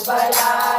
ઉપલા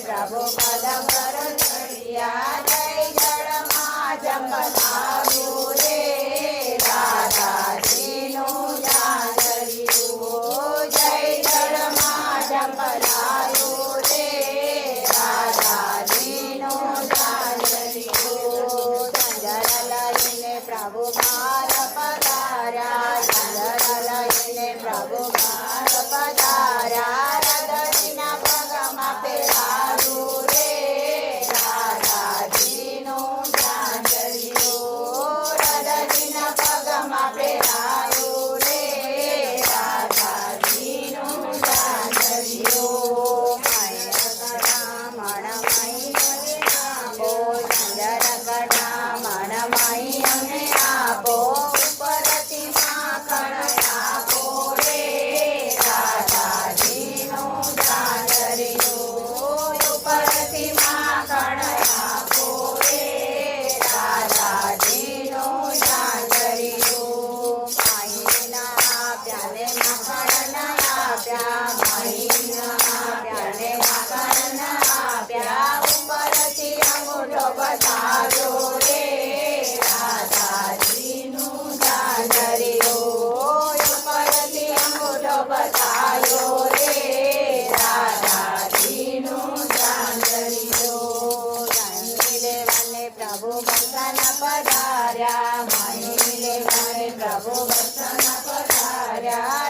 પ્રભુ પદ પર ચડિયા જય જળમાં જમનાવું રે રાધાજીનું જાનરિયું જય જળમાં જમનાયું રે રાધાજીનું જાનરિયું ચંદ્ર લઈને પ્રભુ મારા પધાર્યા માની લે પ્રભુ વચન પધાર્યા.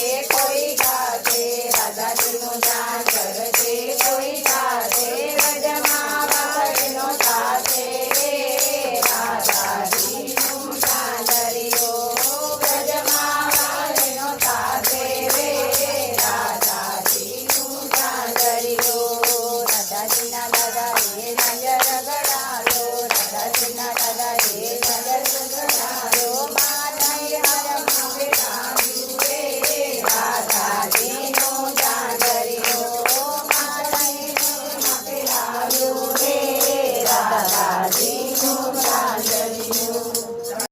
Qué